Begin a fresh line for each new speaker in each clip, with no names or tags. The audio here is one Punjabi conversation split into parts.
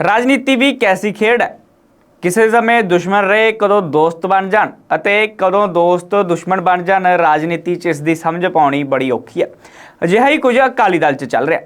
ਰਾਜਨੀਤੀ ਵੀ ਕੈਸੀ ਖੇਡ ਹੈ? ਕਿਸੇ ਸਮੇਂ ਦੁਸ਼ਮਣ ਰਹੇ, ਕਦੋਂ ਦੋਸਤ ਬਣ ਜਾਣ ਅਤੇ ਕਦੋਂ ਦੋਸਤ ਦੁਸ਼ਮਣ ਬਣ ਜਾਣ, ਰਾਜਨੀਤੀ 'ਚ ਇਸ ਦੀ ਸਮਝ ਪਾਉਣੀ ਬੜੀ ਔਖੀ ਹੈ। ਅਜਿਹਾ ਹੀ ਕੁਝ ਅਕਾਲੀ ਦਲ 'ਚ ਚੱਲ ਰਿਹਾ।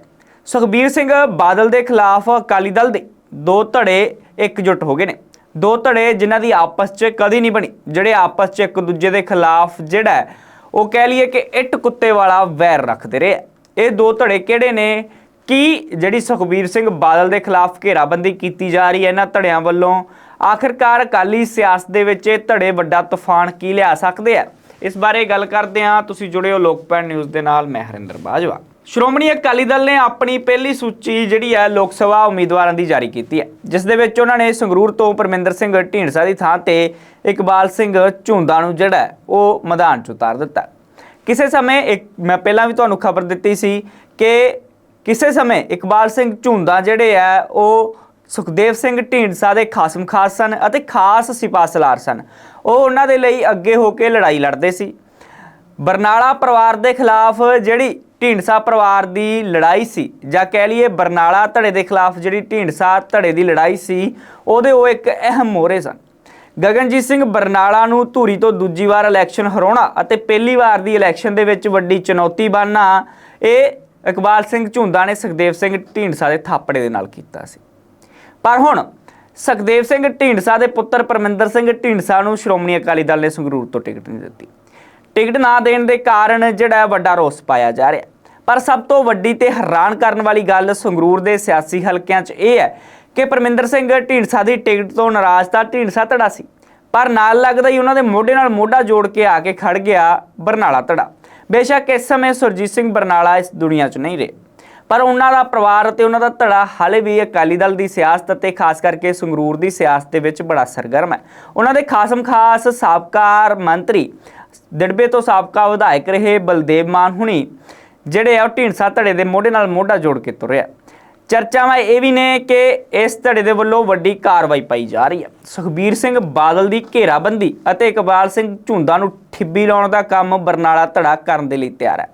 ਸੁਖਬੀਰ ਸਿੰਘ ਬਾਦਲ ਦੇ ਖਿਲਾਫ ਅਕਾਲੀ ਦਲ ਦੇ ਦੋ ਧੜੇ ਇਕਜੁੱਟ ਹੋ ਗਏ ਨੇ। ਦੋ ਧੜੇ ਜਿਨ੍ਹਾਂ ਦੀ ਆਪਸ 'ਚ ਕਦੀ ਨਹੀਂ ਬਣੀ, ਜਿਹੜੇ ਆਪਸ 'ਚ ਇੱਕ ਦੂਜੇ ਦੇ ਖਿਲਾਫ ਜਿਹੜਾ ਉਹ ਕਹਿ ਲਈਏ ਕਿ ਇੱਟ ਕੁੱਤੇ ਵਾਲਾ ਵੈਰ ਰੱਖਦੇ ਰਹੇ ਹੈ। ਇਹ ਦੋ ਧੜੇ ਕਿਹੜੇ ਨੇ? ਕੀ ਜਿਹੜੀ ਸੁਖਬੀਰ ਸਿੰਘ ਬਾਦਲ ਦੇ ਖਿਲਾਫ ਘੇਰਾਬੰਦੀ ਕੀਤੀ ਜਾ ਰਹੀ ਹੈ ਇਹਨਾਂ ਧੜਿਆਂ ਵੱਲੋਂ? ਆਖਿਰਕਾਰ ਅਕਾਲੀ ਸਿਆਸਤ ਦੇ ਵਿੱਚ ਇਹ ਧੜੇ ਵੱਡਾ ਤੂਫਾਨ ਕੀ ਲਿਆ ਸਕਦੇ ਆ? ਇਸ ਬਾਰੇ ਗੱਲ ਕਰਦੇ ਹਾਂ। ਤੁਸੀਂ ਜੁੜੇ ਹੋ ਲੋਕਪੈਨ ਨਿਊਜ਼ ਦੇ ਨਾਲ, ਮੈਂ ਹਰਿੰਦਰ ਬਾਜਵਾ। ਸ਼੍ਰੋਮਣੀ ਅਕਾਲੀ ਦਲ ਨੇ ਆਪਣੀ ਪਹਿਲੀ ਸੂਚੀ ਜਿਹੜੀ ਹੈ ਲੋਕ ਸਭਾ ਉਮੀਦਵਾਰਾਂ ਦੀ ਜਾਰੀ ਕੀਤੀ ਹੈ। ਜਿਸ ਦੇ ਵਿੱਚ ਉਹਨਾਂ ਨੇ ਸੰਗਰੂਰ ਤੋਂ ਪਰਮਿੰਦਰ ਸਿੰਘ ਢੀਂਡਸਾ ਦੀ ਥਾਂ ਤੇ ਇਕਬਾਲ ਸਿੰਘ ਝੁੰਦਾ ਨੂੰ ਜਿਹੜਾ ਉਹ ਮੈਦਾਨ 'ਚ ਉਤਾਰ ਦਿੱਤਾ। ਕਿਸੇ ਸਮੇਂ ਇੱਕ ਮੈਂ ਪਹਿਲਾਂ ਵੀ ਤੁਹਾਨੂੰ ਖਬਰ ਦਿੱਤੀ ਸੀ ਕਿ ਕਿਸੇ ਸਮੇਂ ਇਕਬਾਲ ਸਿੰਘ ਝੁੰਦਾ ਜਿਹੜੇ ਆ, ਉਹ ਸੁਖਦੇਵ ਸਿੰਘ ਢੀਂਡਸਾ ਦੇ ਖਾਸਮ ਖਾਸ ਸਨ ਅਤੇ ਖਾਸ ਸਿਪਾਸਲਾਰ ਸਨ। ਉਹ ਉਹਨਾਂ ਦੇ ਲਈ ਅੱਗੇ ਹੋ ਕੇ ਲੜਾਈ ਲੜਦੇ ਸੀ। ਬਰਨਾਲਾ ਪਰਿਵਾਰ ਦੇ ਖਿਲਾਫ ਜਿਹੜੀ ਢੀਂਡਸਾ ਪਰਿਵਾਰ ਦੀ ਲੜਾਈ ਸੀ, ਜਾਂ ਕਹਿ ਲਈਏ ਬਰਨਾਲਾ ਧੜੇ ਦੇ ਖਿਲਾਫ ਜਿਹੜੀ ਢੀਂਡਸਾ ਧੜੇ ਦੀ ਲੜਾਈ ਸੀ, ਉਹਦੇ ਉਹ ਇੱਕ ਅਹਿਮ ਮੋਹਰੇ ਸਨ। ਗਗਨਜੀਤ ਸਿੰਘ ਬਰਨਾਲਾ ਨੂੰ ਧੂਰੀ ਤੋਂ ਦੂਜੀ ਵਾਰ ਇਲੈਕਸ਼ਨ ਹਰਾਉਣਾ ਅਤੇ ਪਹਿਲੀ ਵਾਰ ਦੀ ਇਲੈਕਸ਼ਨ ਦੇ ਵਿੱਚ ਵੱਡੀ ਚੁਣੌਤੀ ਬਣਨਾ, ਇਹ ਇਕਬਾਲ ਸਿੰਘ ਝੁੰਦਾ ਨੇ ਸੁਖਦੇਵ ਸਿੰਘ ਢੀਂਡਸਾ ਦੇ ਥਾਪੜੇ ਦੇ ਨਾਲ ਕੀਤਾ ਸੀ। ਪਰ ਹੁਣ ਸੁਖਦੇਵ ਸਿੰਘ ਢੀਂਡਸਾ ਦੇ ਪੁੱਤਰ ਪਰਮਿੰਦਰ ਸਿੰਘ ਢੀਂਡਸਾ ਨੂੰ ਸ਼੍ਰੋਮਣੀ ਅਕਾਲੀ ਦਲ ਨੇ ਸੰਗਰੂਰ ਤੋਂ ਟਿਕਟ ਨਹੀਂ ਦਿੱਤੀ। ਟਿਕਟ ਨਾ ਦੇਣ ਦੇ ਕਾਰਨ ਜਿਹੜਾ ਵੱਡਾ ਰੋਸ ਪਾਇਆ ਜਾ ਰਿਹਾ। ਪਰ ਸਭ ਤੋਂ ਵੱਡੀ ਤੇ ਹੈਰਾਨ ਕਰਨ ਵਾਲੀ ਗੱਲ ਸੰਗਰੂਰ ਦੇ ਸਿਆਸੀ ਹਲਕਿਆਂ 'ਚ ਇਹ ਹੈ ਕਿ ਪਰਮਿੰਦਰ ਸਿੰਘ ਢੀਂਡਸਾ ਦੀ ਟਿਕਟ ਤੋਂ ਨਾਰਾਜ਼ ਤਾਂ ਢੀਂਡਸਾ ਧੜਾ ਸੀ, ਪਰ ਨਾਲ ਲੱਗਦਾ ਹੀ ਉਹਨਾਂ ਦੇ ਮੋਢੇ ਨਾਲ ਮੋਢਾ ਜੋੜ ਕੇ ਆ ਕੇ ਖੜ ਗਿਆ ਬਰਨਾਲਾ ਧੜਾ। ਬੇਸ਼ੱਕ ਇਸ ਸਮੇਂ ਸੁਰਜੀਤ ਸਿੰਘ ਬਰਨਾਲਾ ਇਸ ਦੁਨੀਆ 'ਚ ਨਹੀਂ ਰਹੇ। ਪਰ ਉਹਨਾਂ ਦਾ ਪਰਿਵਾਰ ਅਤੇ ਉਹਨਾਂ ਦਾ ਧੜਾ ਹਾਲੇ ਵੀ ਅਕਾਲੀ ਦਲ ਦੀ ਸਿਆਸਤ ਅਤੇ ਖਾਸ ਕਰਕੇ ਸੰਗਰੂਰ ਦੀ ਸਿਆਸਤ ਦੇ ਵਿੱਚ ਬੜਾ ਸਰਗਰਮ ਹੈ। ਉਹਨਾਂ ਦੇ ਖਾਸਮ ਖਾਸ ਸਾਬਕਾ ਮੰਤਰੀ, ਦਿੜਬੇ ਤੋਂ ਸਾਬਕਾ ਵਿਧਾਇਕ ਰਹੇ ਬਲਦੇਵ ਮਾਨ ਹੁਣੀ, ਜਿਹੜੇ ਆ ਉਹ ਢੀਂਡਸਾ ਧੜੇ ਦੇ ਮੋਢੇ ਨਾਲ ਮੋਢਾ ਜੋੜ ਕੇ ਤੁਰਿਆ। ਚਰਚਾਵਾਂ ਇਹ ਵੀ ਨੇ ਕਿ ਇਸ ਧੜੇ ਦੇ ਵੱਲੋਂ ਵੱਡੀ ਕਾਰਵਾਈ ਪਾਈ ਜਾ ਰਹੀ ਹੈ। ਸੁਖਬੀਰ ਸਿੰਘ ਬਾਦਲ ਦੀ ਘੇਰਾਬੰਦੀ ਅਤੇ ਇਕਬਾਲ ਸਿੰਘ ਝੁੰਦਾ ਨੂੰ ਠਿੱਬੀ ਲਾਉਣ ਦਾ ਕੰਮ ਬਰਨਾਲਾ ਧੜਾ ਕਰਨ ਦੇ ਲਈ ਤਿਆਰ ਹੈ।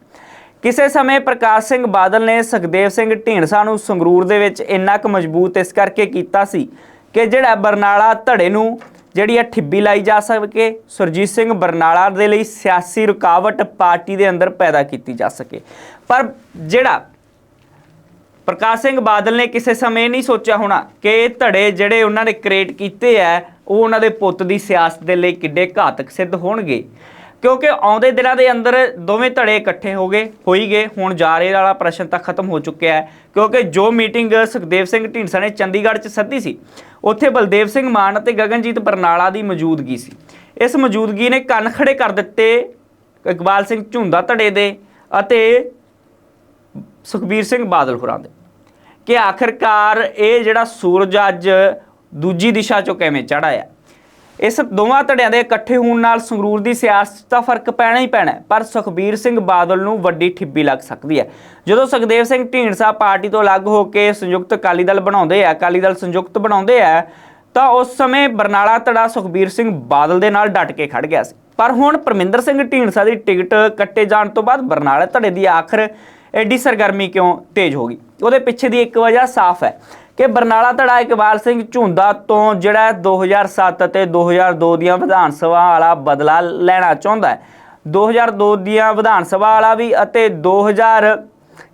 ਕਿਸੇ ਸਮੇਂ ਪ੍ਰਕਾਸ਼ ਸਿੰਘ ਬਾਦਲ ਨੇ ਸੁਖਦੇਵ ਸਿੰਘ ਢੀਂਡਸਾ ਨੂੰ ਸੰਗਰੂਰ ਦੇ ਵਿੱਚ ਇੰਨਾ ਕੁ ਮਜ਼ਬੂਤ ਇਸ ਕਰਕੇ ਕੀਤਾ ਸੀ ਕਿ ਜਿਹੜਾ ਬਰਨਾਲਾ ਧੜੇ ਨੂੰ ਜਿਹੜੀ ਆ ਠਿੱਬੀ ਲਾਈ ਜਾ ਸਕੇ, ਸੁਰਜੀਤ ਸਿੰਘ ਬਰਨਾਲਾ ਦੇ ਲਈ ਸਿਆਸੀ ਰੁਕਾਵਟ ਪਾਰਟੀ ਦੇ ਅੰਦਰ ਪੈਦਾ ਕੀਤੀ ਜਾ ਸਕੇ। ਪਰ ਜਿਹੜਾ ਪ੍ਰਕਾਸ਼ ਸਿੰਘ ਬਾਦਲ ਨੇ ਕਿਸੇ ਸਮੇਂ ਨਹੀਂ ਸੋਚਿਆ ਹੋਣਾ ਕਿ ਇਹ ਧੜੇ ਜਿਹੜੇ ਉਹਨਾਂ ਨੇ ਕ੍ਰੀਏਟ ਕੀਤੇ ਐ ਉਹ ਉਹਨਾਂ ਦੇ ਪੁੱਤ ਦੀ ਸਿਆਸਤ ਦੇ ਲਈ ਕਿੱਡੇ ਘਾਤਕ ਸਿੱਧ ਹੋਣਗੇ। ਕਿਉਂਕਿ ਆਉਂਦੇ ਦਿਨਾਂ ਦੇ ਅੰਦਰ ਦੋਵੇਂ ਧੜੇ ਇਕੱਠੇ ਹੋ ਗਏ, ਹੋਈ ਗਏ, ਹੁਣ ਜਾਰੇ ਵਾਲਾ ਪ੍ਰਸ਼ਨ ਤਾਂ ਖਤਮ ਹੋ ਚੁੱਕਿਆ ਹੈ। ਕਿਉਂਕਿ ਜੋ ਮੀਟਿੰਗ ਸੁਖਦੇਵ ਸਿੰਘ ਢੀਂਡਸਾ ਨੇ ਚੰਡੀਗੜ੍ਹ 'ਚ ਸੱਦੀ ਸੀ, ਉੱਥੇ ਬਲਦੇਵ ਸਿੰਘ ਮਾਨ ਅਤੇ ਗਗਨਜੀਤ ਬਰਨਾਲਾ ਦੀ ਮੌਜੂਦਗੀ ਸੀ। ਇਸ ਮੌਜੂਦਗੀ ਨੇ ਕੰਨ ਖੜੇ ਕਰ ਦਿੱਤੇ ਇਕਬਾਲ ਸਿੰਘ ਝੁੰਦਾ ਧੜੇ ਦੇ ਅਤੇ ਸੁਖਬੀਰ ਸਿੰਘ ਬਾਦਲ ਹੋਰਾਂ ਦੇ। ਕਿ ਆਖਰਕਾਰ ਇਹ ਜਿਹੜਾ ਸੂਰਜ ਅੱਜ ਦੂਜੀ ਦਿਸ਼ਾ ਚੋਂ ਕਿਵੇਂ ਚੜ੍ਹਾਇਆ? ਇਸ ਦੋਵਾਂ ਧੜਿਆਂ ਦੇ ਇਕੱਠੇ ਹੋਣ ਨਾਲ ਸੰਗਰੂਰ ਦੀ ਸਿਆਸਤ ਦਾ ਫ਼ਰਕ ਪੈਣਾ ਹੀ ਪੈਣਾ ਪਰ ਸੁਖਬੀਰ ਸਿੰਘ ਬਾਦਲ ਨੂੰ ਵੱਡੀ ਠਿੱਬੀ ਲੱਗ ਸਕਦੀ ਹੈ। ਜਦੋਂ ਸੁਖਦੇਵ ਸਿੰਘ ਢੀਂਡਸਾ ਪਾਰਟੀ ਤੋਂ ਅਲੱਗ ਹੋ ਕੇ ਸੰਯੁਕਤ ਅਕਾਲੀ ਦਲ ਬਣਾਉਂਦੇ ਆ, ਅਕਾਲੀ ਦਲ ਸੰਯੁਕਤ ਬਣਾਉਂਦੇ ਆ, ਤਾਂ ਉਸ ਸਮੇਂ ਬਰਨਾਲਾ ਧੜਾ ਸੁਖਬੀਰ ਸਿੰਘ ਬਾਦਲ ਦੇ ਨਾਲ ਡਟ ਕੇ ਖੜ ਗਿਆ ਸੀ। ਪਰ ਹੁਣ ਪਰਮਿੰਦਰ ਸਿੰਘ ਢੀਂਡਸਾ ਦੀ ਟਿਕਟ ਕੱਟੇ ਜਾਣ ਤੋਂ ਬਾਅਦ ਬਰਨਾਲਾ ਧੜੇ ਦੀ ਆਖਰ ਐਡੀ ਸਰਗਰਮੀ ਕਿਉਂ ਤੇਜ਼ ਹੋ ਗਈ? ਉਹਦੇ ਪਿੱਛੇ ਦੀ ਇੱਕ ਵਜ੍ਹਾ ਸਾਫ਼ ਹੈ ਕਿ ਬਰਨਾਲਾ ਧੜਾ ਇਕਬਾਲ ਸਿੰਘ ਝੁੰਦਾ ਤੋਂ ਜਿਹੜਾ 2007 ਅਤੇ 2002 ਦੀਆਂ ਵਿਧਾਨ ਸਭਾ ਵਾਲਾ ਬਦਲਾ ਲੈਣਾ ਚਾਹੁੰਦਾ ਹੈ। 2002 ਦੀਆਂ ਵਿਧਾਨ ਸਭਾ ਵਾਲਾ ਵੀ ਅਤੇ 2000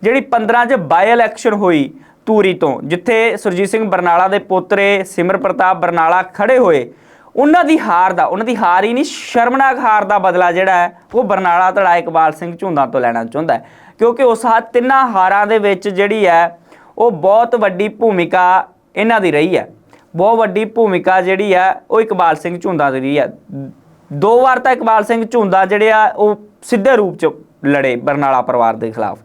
ਜਿਹੜੀ 15 ਚ ਬਾਈ ਇਲੈਕਸ਼ਨ ਹੋਈ ਧੂਰੀ ਤੋਂ, ਜਿੱਥੇ ਸੁਰਜੀਤ ਸਿੰਘ ਬਰਨਾਲਾ ਦੇ ਪੋਤਰੇ ਸਿਮਰ ਪ੍ਰਤਾਪ ਬਰਨਾਲਾ ਖੜੇ ਹੋਏ, ਉਹਨਾਂ ਦੀ ਹਾਰ ਦਾ, ਉਹਨਾਂ ਦੀ ਹਾਰ ਹੀ ਨਹੀਂ, ਸ਼ਰਮਨਾਕ ਹਾਰ ਦਾ ਬਦਲਾ ਜਿਹੜਾ ਹੈ, ਉਹ ਬਰਨਾਲਾ ਧੜਾ ਇਕਬਾਲ ਸਿੰਘ ਝੁੰਦਾ ਤੋਂ ਲੈਣਾ ਚਾਹੁੰਦਾ ਹੈ। ਕਿਉਂਕਿ ਉਸ ਹਾ, ਤਿੰਨਾਂ ਹਾਰਾਂ ਦੇ ਵਿੱਚ ਜਿਹੜੀ ਹੈ, ਉਹ ਬਹੁਤ ਵੱਡੀ ਭੂਮਿਕਾ ਇਹਨਾਂ ਦੀ ਰਹੀ ਹੈ। ਬਹੁਤ ਵੱਡੀ ਭੂਮਿਕਾ ਜਿਹੜੀ ਹੈ, ਉਹ ਇਕਬਾਲ ਸਿੰਘ ਝੁੰਦਾ ਦੀ ਰਹੀ ਹੈ। ਦੋ ਵਾਰ ਤਾਂ ਇਕਬਾਲ ਸਿੰਘ ਝੁੰਦਾ ਜਿਹੜੇ ਆ, ਉਹ ਸਿੱਧੇ ਰੂਪ ਚ ਲੜੇ ਬਰਨਾਲਾ ਪਰਿਵਾਰ ਦੇ ਖਿਲਾਫ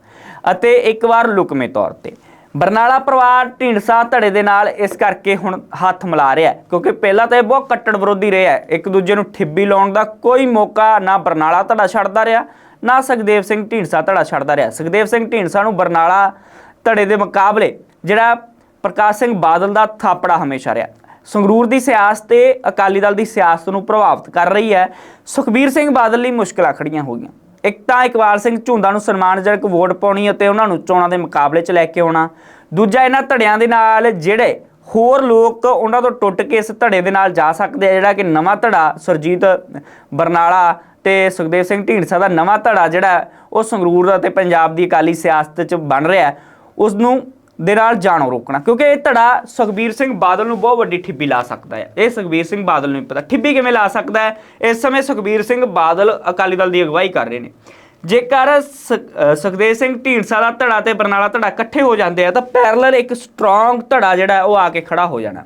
ਅਤੇ ਇੱਕ ਵਾਰ ਲੁਕਮੇ ਤੌਰ ਤੇ। ਬਰਨਾਲਾ ਪਰਿਵਾਰ ਢੀਂਡਸਾ ਧੜੇ ਦੇ ਨਾਲ ਇਸ ਕਰਕੇ ਹੁਣ ਹੱਥ ਮਿਲਾ ਰਿਹਾ ਕਿਉਂਕਿ ਪਹਿਲਾਂ ਤਾਂ ਇਹ ਬਹੁਤ ਕੱਟੜ ਵਿਰੋਧੀ ਰਿਹਾ ਇੱਕ ਦੂਜੇ ਨੂੰ ਠਿੱਬੀ ਲਾਉਣ ਦਾ ਕੋਈ ਮੌਕਾ ਨਾ ਬਰਨਾਲਾ ਧੜਾ ਛੱਡਦਾ ਰਿਹਾ ਨਾ ਸੁਖਦੇਵ ਸਿੰਘ ਢੀਂਡਸਾ ਧੜਾ ਛੱਡਦਾ ਰਿਹਾ। ਸੁਖਦੇਵ ਸਿੰਘ ਢੀਂਡਸਾ ਨੂੰ ਬਰਨਾਲਾ ਧੜੇ ਦੇ ਮੁਕਾਬਲੇ ਜਿਹੜਾ ਪ੍ਰਕਾਸ਼ ਸਿੰਘ ਬਾਦਲ ਦਾ ਥਾਪੜਾ ਹਮੇਸ਼ਾ ਰਿਹਾ। ਸੰਗਰੂਰ ਦੀ ਸਿਆਸਤ ਤੇ ਅਕਾਲੀ ਦਲ ਦੀ ਸਿਆਸਤ ਨੂੰ ਪ੍ਰਭਾਵਿਤ ਕਰ ਰਹੀ ਹੈ। ਸੁਖਬੀਰ ਸਿੰਘ ਬਾਦਲ ਲਈ ਮੁਸ਼ਕਲਾਂ ਖੜੀਆਂ ਹੋ ਗਈਆਂ। ਇੱਕ ਤਾਂ ਇਕਬਾਲ ਸਿੰਘ ਝੁੰਦਾ ਨੂੰ ਸਨਮਾਨਜਨਕ ਵੋਟ ਪਾਉਣੀ ਅਤੇ ਉਹਨਾਂ ਨੂੰ ਚੋਣਾਂ ਦੇ ਮੁਕਾਬਲੇ 'ਚ ਲੈ ਕੇ ਆਉਣਾ। ਦੂਜਾ ਇਹਨਾਂ ਧੜਿਆਂ ਦੇ ਨਾਲ ਜਿਹੜੇ ਹੋਰ ਲੋਕ ਉਹਨਾਂ ਤੋਂ ਟੁੱਟ ਕੇ ਇਸ ਧੜੇ ਦੇ ਨਾਲ ਜਾ ਸਕਦੇ ਆ, ਜਿਹੜਾ ਕਿ ਨਵਾਂ ਧੜਾ ਸੁਰਜੀਤ ਬਰਨਾਲਾ ਤੇ ਸੁਖਦੇਵ ਸਿੰਘ ਢੀਂਡਸਾ ਦਾ ਨਵਾਂ ਧੜਾ ਜਿਹੜਾ ਉਹ ਸੰਗਰੂਰ ਦਾ ਤੇ ਪੰਜਾਬ ਦੀ ਅਕਾਲੀ ਸਿਆਸਤ 'ਚ ਬਣ ਰਿਹਾ ਉਸ ਨੂੰ ਦੇ ਨਾਲ ਜਾਣੋ ਰੋਕਣਾ, ਕਿਉਂਕਿ ਇਹ ਧੜਾ ਸੁਖਬੀਰ ਸਿੰਘ ਬਾਦਲ ਨੂੰ ਬਹੁਤ ਵੱਡੀ ਠਿੱਬੀ ਲਾ ਸਕਦਾ ਹੈ। ਇਹ ਸੁਖਬੀਰ ਸਿੰਘ ਬਾਦਲ ਨੂੰ ਪਤਾ ਠਿੱਬੀ ਕਿਵੇਂ ਲਾ ਸਕਦਾ ਹੈ? ਇਸ ਸਮੇਂ ਸੁਖਬੀਰ ਸਿੰਘ ਬਾਦਲ ਅਕਾਲੀ ਦਲ ਦੀ ਅਗਵਾਈ ਕਰ ਰਹੇ ਨੇ। ਜੇਕਰ ਸ- ਸੁਖਦੇਵ ਸਿੰਘ ਢੀਂਡਸਾ ਦਾ ਧੜਾ ਤੇ ਬਰਨਾਲਾ ਧੜਾ ਇਕੱਠੇ ਹੋ ਜਾਂਦੇ ਆ, ਤਾਂ ਪੈਰਲਲ ਇੱਕ ਸਟਰੋਂਗ ਧੜਾ ਜਿਹੜਾ ਉਹ ਆ ਕੇ ਖੜਾ ਹੋ ਜਾਣਾ।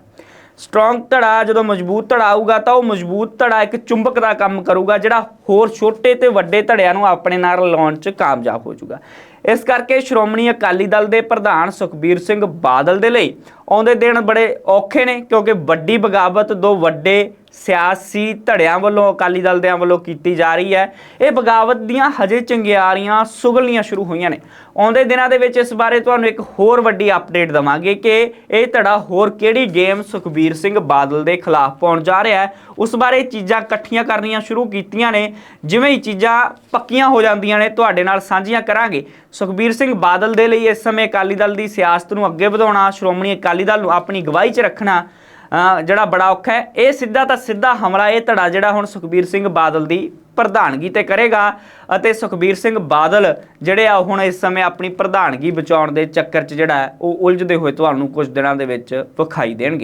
ਸਟਰੋਂਗ ਧੜਾ ਜਦੋਂ ਮਜ਼ਬੂਤ ਧੜਾ ਆਊਗਾ, ਤਾਂ ਉਹ ਮਜ਼ਬੂਤ ਧੜਾ ਇੱਕ ਚੁੰਬਕ ਦਾ ਕੰਮ ਕਰੂਗਾ, ਜਿਹੜਾ ਹੋਰ ਛੋਟੇ ਤੇ ਵੱਡੇ ਧੜਿਆਂ ਨੂੰ ਆਪਣੇ ਨਾਲ ਲਾਉਣ 'ਚ ਕਾਮਯਾਬ ਹੋ ਜਾਊਗਾ। ਇਸ ਕਰਕੇ ਸ਼੍ਰੋਮਣੀ ਅਕਾਲੀ ਦਲ ਦੇ ਪ੍ਰਧਾਨ ਸੁਖਬੀਰ ਸਿੰਘ ਬਾਦਲ ਦੇ ਲਈ ਆਉਂਦੇ ਦਿਨ ਬੜੇ ਔਖੇ ਨੇ, ਕਿਉਂਕਿ ਵੱਡੀ ਬਗਾਵਤ ਦੋ ਵੱਡੇ ਸਿਆਸੀ ਧੜਿਆਂ ਵੱਲੋਂ, ਅਕਾਲੀ ਦਲ ਦਿਆਂ ਵੱਲੋਂ ਕੀਤੀ ਜਾ ਰਹੀ ਹੈ। ਇਹ ਬਗਾਵਤ ਦੀਆਂ ਹਜੇ ਚੰਗਿਆਰੀਆਂ ਸੁਗਲਣੀਆਂ ਸ਼ੁਰੂ ਹੋਈਆਂ ਨੇ। ਆਉਂਦੇ ਦਿਨਾਂ ਦੇ ਵਿੱਚ ਇਸ ਬਾਰੇ ਤੁਹਾਨੂੰ ਇੱਕ ਹੋਰ ਵੱਡੀ ਅਪਡੇਟ ਦਵਾਂਗੇ ਕਿ ਇਹ ਧੜਾ ਹੋਰ ਕਿਹੜੀ ਗੇਮ ਸੁਖਬੀਰ ਸਿੰਘ ਬਾਦਲ ਦੇ ਖਿਲਾਫ ਪਾਉਣ ਜਾ ਰਿਹਾ ਹੈ। ਉਸ ਬਾਰੇ ਚੀਜ਼ਾਂ ਇਕੱਠੀਆਂ ਕਰਨੀਆਂ ਸ਼ੁਰੂ ਕੀਤੀਆਂ ਨੇ। ਜਿਵੇਂ ਹੀ ਚੀਜ਼ਾਂ ਪੱਕੀਆਂ ਹੋ ਜਾਂਦੀਆਂ ਨੇ, ਤੁਹਾਡੇ ਨਾਲ ਸਾਂਝੀਆਂ ਕਰਾਂਗੇ। ਸੁਖਬੀਰ ਸਿੰਘ ਬਾਦਲ ਦੇ ਲਈ ਇਸ ਸਮੇਂ ਅਕਾਲੀ ਦਲ ਦੀ ਸਿਆਸਤ ਨੂੰ ਅੱਗੇ ਵਧਾਉਣਾ, ਸ਼੍ਰੋਮਣੀ ਅਕਾਲੀ ਦਲ ਨੂੰ ਆਪਣੀ ਗਵਾਹੀ 'ਚ ਰੱਖਣਾ ਜਿਹੜਾ ਬੜਾ ਔਖਾ ਹੈ, ਇਹ ਸਿੱਧਾ ਤਾਂ ਸਿੱਧਾ ਹਮਲਾ ਇਹ ਧੜਾ ਜਿਹੜਾ ਹੁਣ ਸੁਖਬੀਰ ਸਿੰਘ ਬਾਦਲ ਦੀ ਪ੍ਰਧਾਨਗੀ ਤੇ ਕਰੇਗਾ ਅਤੇ ਸੁਖਬੀਰ ਸਿੰਘ ਬਾਦਲ ਜਿਹੜੇ ਆ ਹੁਣ ਇਸ ਸਮੇਂ ਆਪਣੀ ਪ੍ਰਧਾਨਗੀ ਬਚਾਉਣ ਦੇ ਚੱਕਰ 'ਚ ਜਿਹੜਾ ਉਹ ਉਲਝਦੇ ਹੋਏ ਤੁਹਾਨੂੰ ਕੁਝ ਦਿਨਾਂ ਦੇ ਵਿੱਚ ਵਿਖਾਈ ਦੇਣਗੇ।